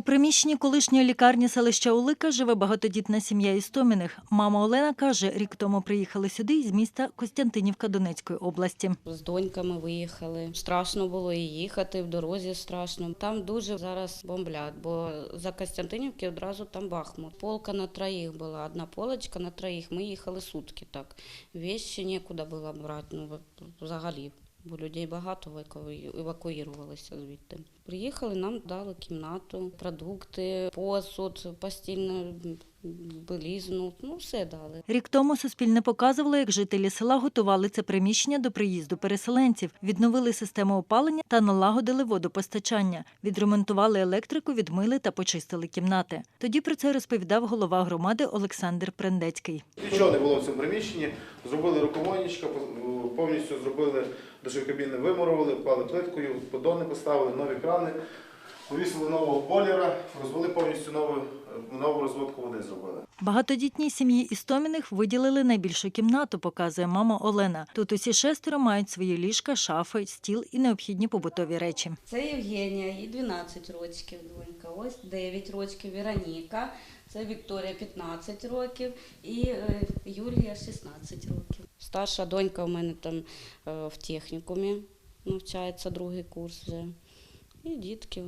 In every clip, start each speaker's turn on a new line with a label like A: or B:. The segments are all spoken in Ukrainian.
A: У приміщенні колишньої лікарні селища Улика живе багатодітна сім'я Істоміних. Мама Олена каже, рік тому приїхали сюди із міста Костянтинівка Донецької області.
B: З доньками виїхали. Страшно було і їхати, в дорозі страшно. Там дуже зараз бомблять, бо за Костянтинівки одразу там Бахмут. Полка на троїх була, одна полочка на троїх. Ми їхали сутки так. Вещі нікуди було брати, ну взагалі. Бо людей багато еваку- евакуювалися звідти. Приїхали, нам дали кімнату, продукти, посуд, постільну білизну, ну все дали.
A: Рік тому Суспільне показувало, як жителі села готували це приміщення до приїзду переселенців, відновили систему опалення та налагодили водопостачання, відремонтували електрику, відмили та почистили кімнати. Тоді про це розповідав голова громади Олександр Прендецький.
C: Нічого не було в цьому приміщенні. Зробили рукомойничка, повністю зробили душові кабіни, вимурували, вклали плиткою, подони поставили, нові крани, повісили нового бойлера, розвели повністю нову, нову розводку води зробили.
A: Багатодітній сім'ї Істоміних виділили найбільшу кімнату, показує мама Олена. Тут усі шестеро мають свої ліжка, шафи, стіл і необхідні побутові речі.
B: Це Євгенія, їй 12 років донька, ось 9 років Вероніка, це Вікторія 15 років і е, Юлія 16 років. Старша донька у мене там е, в технікумі навчається другий курс вже. І дітки,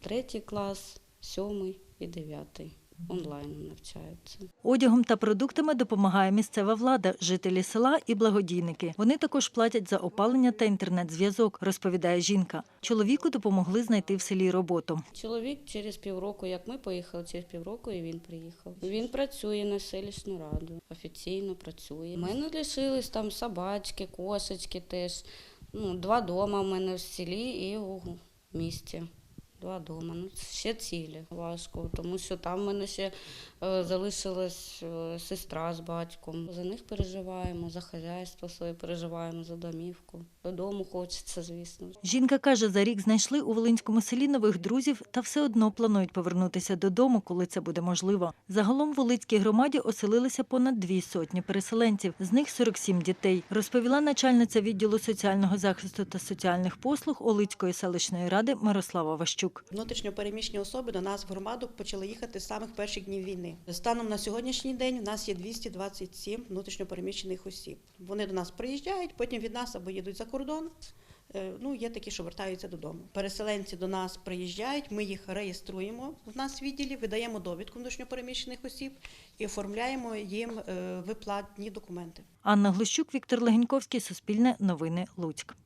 B: третій клас, сьомий і дев'ятий. Онлайн навчаються.
A: Одягом та продуктами допомагає місцева влада, жителі села і благодійники. Вони також платять за опалення та інтернет-зв'язок, розповідає жінка. Чоловіку допомогли знайти в селі роботу.
B: Чоловік через півроку, як ми поїхали, через півроку і він приїхав. Він працює на селищну раду, офіційно працює. У мене лишились там собачки, кошечки теж. Ну, два дома в мене в селі і у місті. Два дома. Ну, ще цілі. Важко, тому що там в мене ще е, залишилась е, сестра з батьком. За них переживаємо, за хазяйство своє переживаємо, за домівку. Додому хочеться, звісно.
A: Жінка каже, за рік знайшли у Волинському селі нових друзів та все одно планують повернутися додому, коли це буде можливо. Загалом в Волицькій громаді оселилися понад дві сотні переселенців, з них 47 дітей, розповіла начальниця відділу соціального захисту та соціальних послуг Олицької селищної ради Мирослава Ващук.
D: Внутрішньо переміщені особи до нас в громаду почали їхати з самих перших днів війни. Станом на сьогоднішній день у нас є 227 внутрішньо переміщених осіб. Вони до нас приїжджають, потім від нас або їдуть за кордон. Е, Ну, є такі, що вертаються додому. Переселенці до нас приїжджають, ми їх реєструємо в нас в відділі, видаємо довідку внутрішньопереміщених осіб і оформляємо їм е, виплатні документи.
A: Анна Глущук, Віктор Легеньковський, Суспільне новини, Луцьк.